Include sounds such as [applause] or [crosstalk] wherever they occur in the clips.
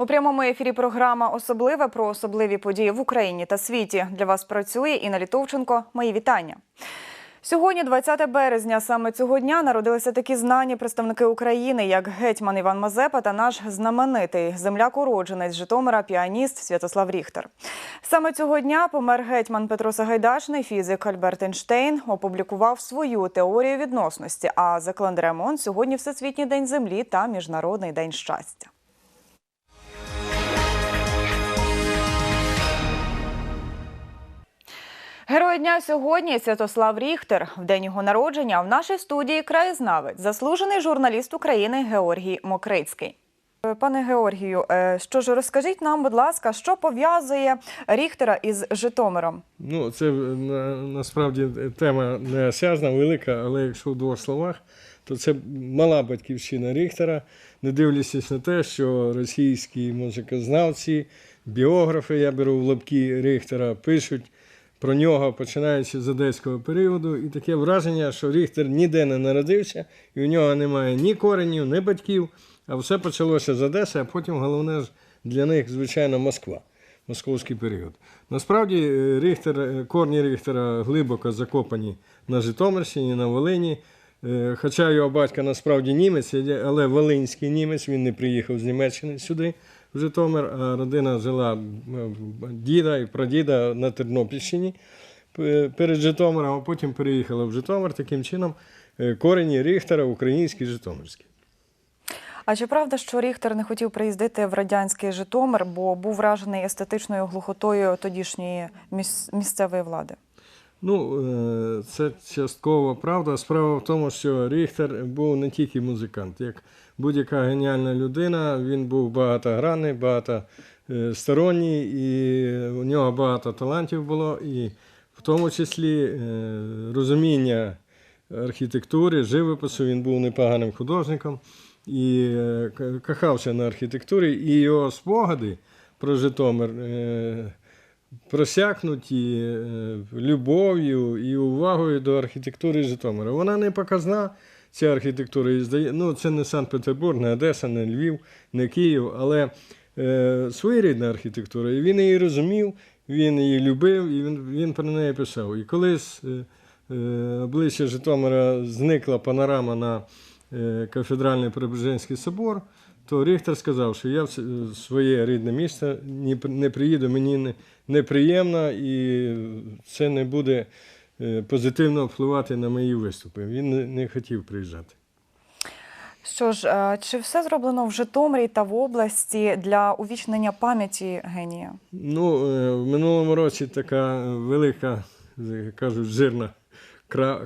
У прямому ефірі програма Особливе про особливі події в Україні та світі. Для вас працює Інна Літовченко. Мої вітання. Сьогодні, 20 березня, саме цього дня народилися такі знані представники України, як гетьман Іван Мазепа та наш знаменитий земляк-уродженець Житомира, піаніст Святослав Ріхтер. Саме цього дня помер гетьман Петро Сагайдачний, фізик Альберт Ейнштейн, опублікував свою теорію відносності. А за календарем ООН сьогодні Всесвітній день землі та Міжнародний день щастя. Герой дня сьогодні Святослав Ріхтер. В день його народження в нашій студії краєзнавець, заслужений журналіст України Георгій Мокрицький. Е, Пане Георгію, е, що ж розкажіть нам, будь ласка, що пов'язує Ріхтера із Житомиром? Ну, це на, насправді тема неосяжна, велика, але якщо в двох словах, то це мала батьківщина Ріхтера, не дивлячись на те, що російські музикознавці, біографи, я беру в лапки Ріхтера, пишуть про нього, починаючи з одеського періоду, і таке враження, що Ріхтер ніде не народився, і у нього немає ні коренів, ні батьків, а все почалося з Одеси, а потім головне ж для них, звичайно, Москва московський період. Насправді е, Ріхтер, е, корні Ріхтера глибоко закопані на Житомирщині, на Волині. Е, Хоча його батько насправді німець, але волинський німець, він не приїхав з Німеччини сюди, Житомир, родина жила е, діда і прадіда на Тернопільщині е, перед Житомиром, а потім переїхала в Житомир. Таким чином е, корені Ріхтера українські житомирські. А чи правда, що Ріхтер не хотів приїздити в радянський Житомир, бо був вражений естетичною глухотою тодішньої місцевої влади? Ну, е, це частково правда. Справа в тому, що Ріхтер був не тільки музикант, як будь-яка геніальна людина, він був багатогранний, багатосторонній, і у нього багато талантів було, і в тому числі е, розуміння архітектури, живопису, він був непоганим художником і е, к- кохався на архітектурі, і його спогади про Житомир. Просякнуті е, любов'ю і увагою до архітектури Житомира. Вона не показна, ця архітектура. Ну, це не Санкт-Петербург, не Одеса, не Львів, не Київ, але е, своєрідна архітектура. І він її розумів, він її любив, і він, він про неї писав. І колись е, е, ближче Житомира зникла панорама на кафедральний Преображенський собор, то Ріхтер сказав, що я в своє рідне місто ні- не приїду, мені неприємно і це не буде е, позитивно впливати на мої виступи. Він не- хотів приїжджати. Що ж, е, чи все зроблено в Житомирі та в області для увічнення пам'яті генія? Ну, е, в минулому році така велика, кажуть, жирна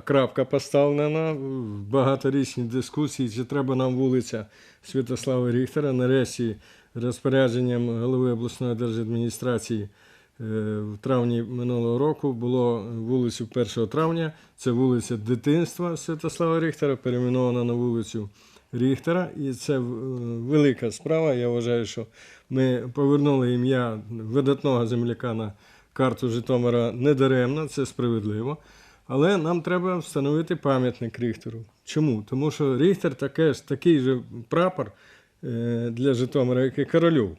крапка поставлена в багаторічній дискусії, чи треба нам вулиця Святослава Ріхтера. Нарешті розпорядженням голови обласної держадміністрації е, в травні минулого року було вулицю 1 травня. Це вулиця дитинства Святослава Ріхтера, перейменована на вулицю Ріхтера. І це е, велика справа. Я вважаю, що ми повернули ім'я видатного земляка на карту Житомира недаремно, це справедливо. Але нам треба встановити пам'ятник Ріхтеру. Чому? Тому що Ріхтер таке, ж- такий же прапор е, для Житомира, як і Корольов.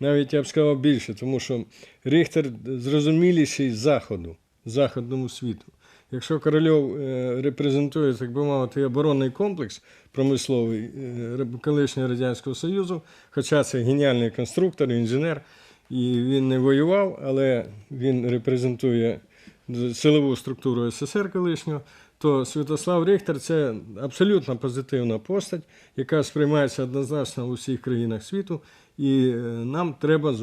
Навіть я б сказав більше, тому що Ріхтер зрозуміліший заходу, західному світу. Якщо Корольов е, репрезентує, так би мовити, оборонний комплекс промисловий е, колишнього Радянського Союзу, хоча це геніальний конструктор, інженер, і він не воював, але він репрезентує силову структуру СССР колишнього, то Святослав Ріхтер це абсолютно позитивна постать, яка сприймається однозначно у всіх країнах світу. І е, нам треба,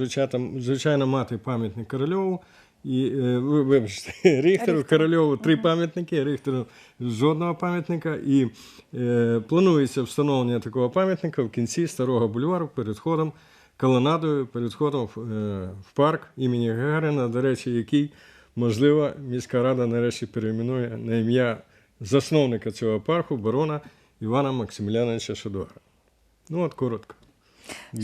звичайно, мати пам'ятник Корольову. І е, вибачте, [laughs] Ріхтеру. Корольову три пам'ятники, Ріхтеру жодного пам'ятника. І е, планується встановлення такого пам'ятника в кінці старого бульвару перед входом, колонадою, перед входом в, е, в парк імені Гагарина, до речі, який, можливо, міська рада нарешті перейменує на ім'я засновника цього парку, барона Івана Максиміляновича Шадора. Ну, от коротко.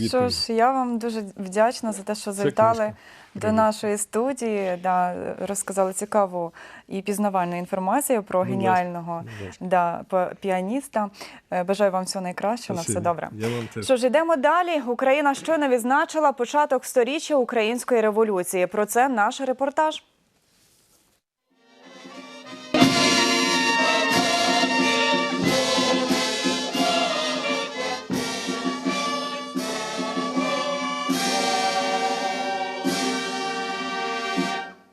Що ж, я вам дуже вдячна за те, що завітали до нашої студії, да, розказали цікаву і пізнавальну інформацію про Будь геніального да, піаніста. Е, Бажаю вам всього найкращого, на все добре. Я вам теж. Що ж, йдемо далі. Україна щойно відзначила початок сторіччя української революції. Про це наш репортаж.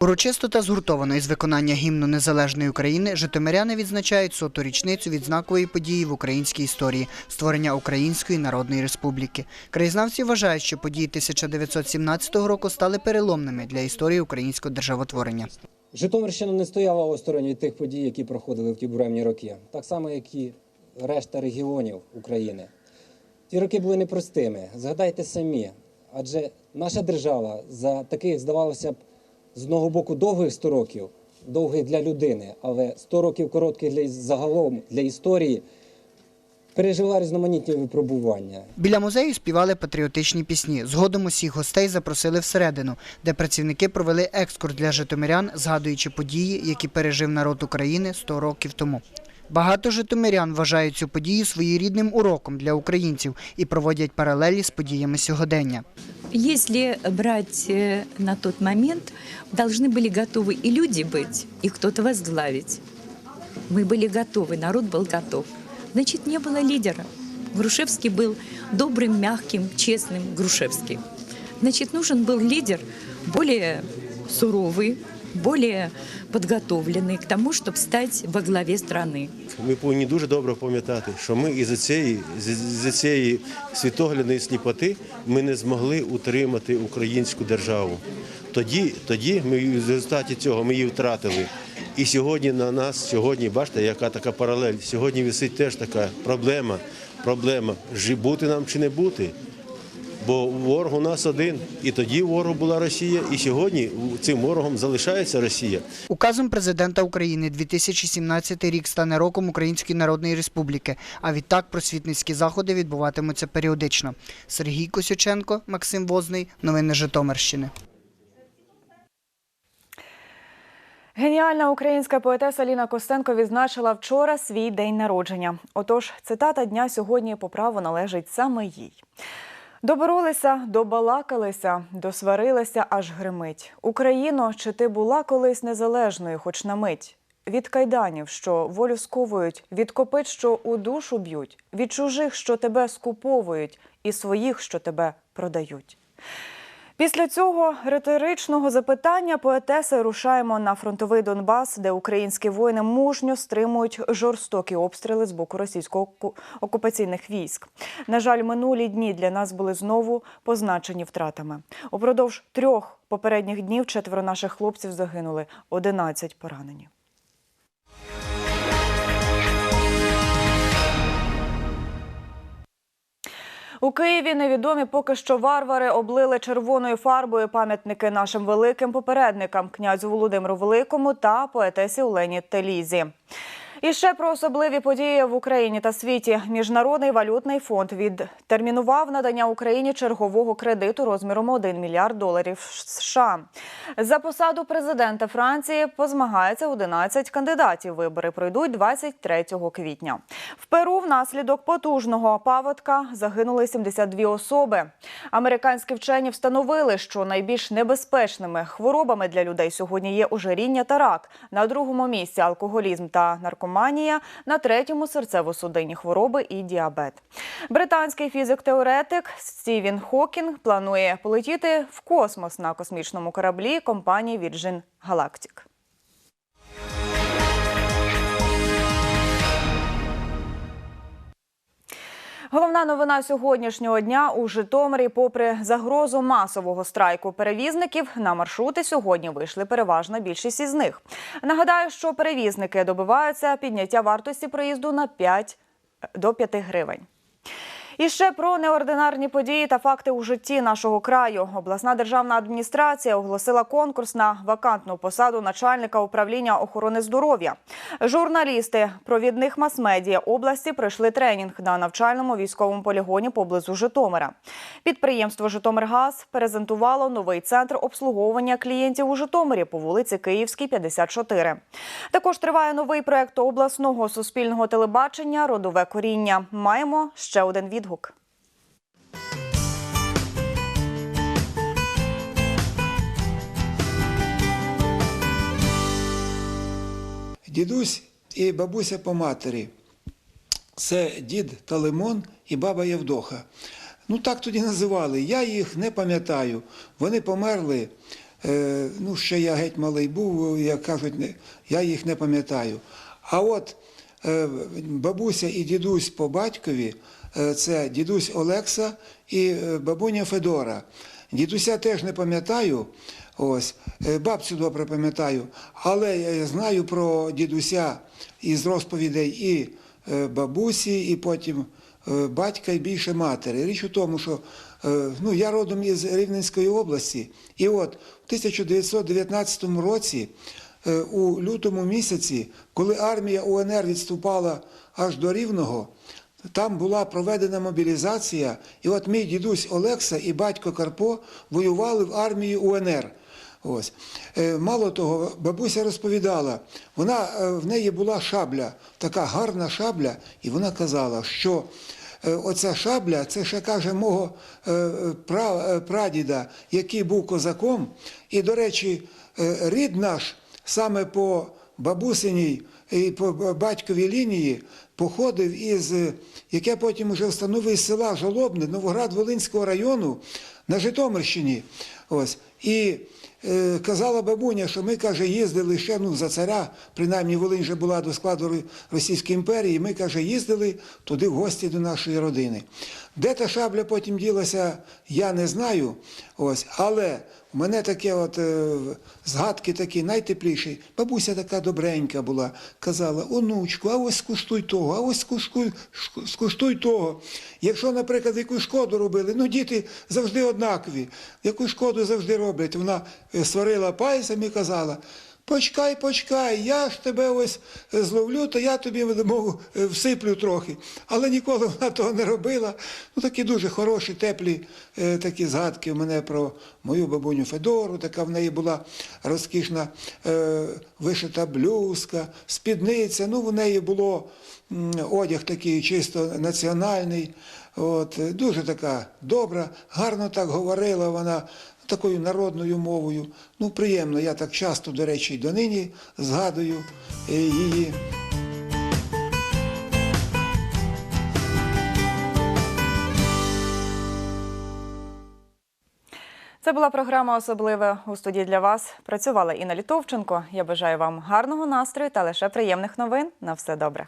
Урочисто та згуртовано із виконання гімну Незалежної України житомиряни відзначають соту річницю від знакової події в українській історії створення Української Народної Республіки. Краєзнавці вважають, що події 1917 року стали переломними для історії українського державотворення. Житомирщина не стояла осторонь від тих подій, які проходили в ті буремні роки, так само, як і решта регіонів України. Ті роки були непростими. Згадайте самі, адже наша держава за таких, здавалося б, з одного боку довгих 100 років, довгих для людини, але 100 років коротких для загалом для історії, пережила різноманітні випробування. Біля музею співали патріотичні пісні. Згодом усіх гостей запросили всередину, де працівники провели екскурс для житомирян, згадуючи події, які пережив народ України 100 років тому. Багато житомирян вважають цю подію своєрідним уроком для українців і проводять паралелі з подіями сьогодення. Если брать э, на тот момент, должны были готовы и люди быть, и кто-то возглавить. Мы были готовы, народ был готов. Значит, не было лидера. Грушевский был добрым, мягким, честным Грушевский. Значит, нужен был лидер более суровый, более подготовленный к тому, чтобы стать во главе страны. Ми повинні дуже добре пам'ятати, що ми із цієї, з цієї світоглядної сліпоти ми не змогли утримати українську державу. Тоді, тоді ми в результаті цього ми її втратили. І сьогодні на нас, сьогодні, бачите, яка така паралель. Сьогодні висить теж така проблема. Проблема жи- бути нам чи не бути. Бо ворог у нас один, і тоді ворог була Росія, і сьогодні цим ворогом залишається Росія. Указом президента України 2017 рік стане роком Української Народної Республіки, а відтак просвітницькі заходи відбуватимуться періодично. Сергій Косюченко, Максим Возний. Новини Житомирщини. Геніальна українська поетеса Ліна Костенко відзначила вчора свій день народження. Отож, цитата дня сьогодні по праву належить саме їй. Доборолися, добалакалися, досварилися, аж гримить. Україно, чи ти була колись незалежною, хоч на мить? Від кайданів, що волю сковують, від копит, що у душу б'ють, від чужих, що тебе скуповують, і своїх, що тебе продають. Після цього риторичного запитання поетеси рушаємо на фронтовий Донбас, де українські воїни мужньо стримують жорстокі обстріли з боку російсько-окупаційних військ. На жаль, минулі дні для нас були знову позначені втратами. Упродовж трьох попередніх днів четверо наших хлопців загинули, 11 поранені. У Києві невідомі поки що варвари облили червоною фарбою пам'ятники нашим великим попередникам князю Володимиру Великому та поетесі Олені Телізі. І ще про особливі події в Україні та світі. Міжнародний валютний фонд відтермінував надання Україні чергового кредиту розміром 1 мільярд доларів США. За посаду президента Франції позмагається 11 кандидатів. Вибори пройдуть 23 квітня. В Перу внаслідок потужного паводка загинули 72 особи. Американські вчені встановили, що найбільш небезпечними хворобами для людей сьогодні є ожиріння та рак. На другому місці алкоголізм та наркоманія. На третьому серцево-судинні хвороби і діабет. Британський фізик-теоретик Стівен Хокінг планує полетіти в космос на космічному кораблі компанії Virgin Galactic. Головна новина сьогоднішнього дня у Житомирі. Попри загрозу масового страйку перевізників, на маршрути сьогодні вийшли переважна більшість із них. Нагадаю, що перевізники добиваються підняття вартості проїзду на 5 до 5 гривень. І ще про неординарні події та факти у житті нашого краю. Обласна державна адміністрація оголосила конкурс на вакантну посаду начальника управління охорони здоров'я. Журналісти провідних мас-медіа області пройшли тренінг на навчальному військовому полігоні поблизу Житомира. Підприємство Житомиргаз презентувало новий центр обслуговування клієнтів у Житомирі по вулиці Київській, 54. Також триває новий проект обласного суспільного телебачення Родове коріння. Маємо ще один відгук. Дідусь і бабуся по матері. Це дід Талимон і баба Євдоха. Ну так тоді називали. Я їх не пам'ятаю. Вони померли. Е, ну, ще я геть малий був, як кажуть, не- я їх не пам'ятаю. А от е, бабуся і дідусь по батькові це дідусь Олекса і е, бабуня Федора. Дідуся теж не пам'ятаю. Ось, е, бабцю добре пам'ятаю, але я знаю про дідуся із розповідей і е, бабусі, і потім е, батька і більше матері. Річ у тому, що е, ну, я родом із Рівненської області, і от в 1919 році, е, у лютому місяці, коли армія УНР відступала аж до Рівного, там була проведена мобілізація, і от мій дідусь Олекса і батько Карпо воювали в армії УНР. Ось. Е, Мало того, бабуся розповідала, вона, е, в неї була шабля, така гарна шабля, і вона казала, що е, оця шабля, це ще каже мого пра- прадіда, який був козаком. І, до речі, рід наш саме по бабусиній і по батьковій лінії походив із, е, яке потім вже встановив села Жолобне, Новоград-Волинського району на Житомирщині. Ось. І е, казала бабуня, що ми, каже, їздили ще ну, за царя, принаймні Волинь вже була до складу Російської імперії, ми, каже, їздили туди в гості до нашої родини. Де та шабля потім ділася, я не знаю. Ось. Але у мене таке от е, згадки такі найтепліші. Бабуся така добренька була, казала, онучку, а ось скуштуй того, а ось скуштуй, скуштуй того. Якщо, наприклад, якусь шкоду робили, ну діти завжди однакові, яку шкоду завжди роблять. Вона е, сварила пальцем і казала. Почекай, почекай, я ж тебе ось е, зловлю, то я тобі мову е, всиплю трохи. Але ніколи вона того не робила. Ну такі дуже хороші, теплі е, такі згадки в мене про мою бабуню Федору. Така в неї була розкішна е, вишита блузка, спідниця. Ну, в неї було одяг такий чисто національний. От, дуже така добра, гарно так говорила вона такою народною мовою. Ну, приємно, я так часто, до речі, й донині згадую е, її. Це була програма особливе у студії для вас. Працювала Інна Літовченко. Я бажаю вам гарного настрою та лише приємних новин. На все добре.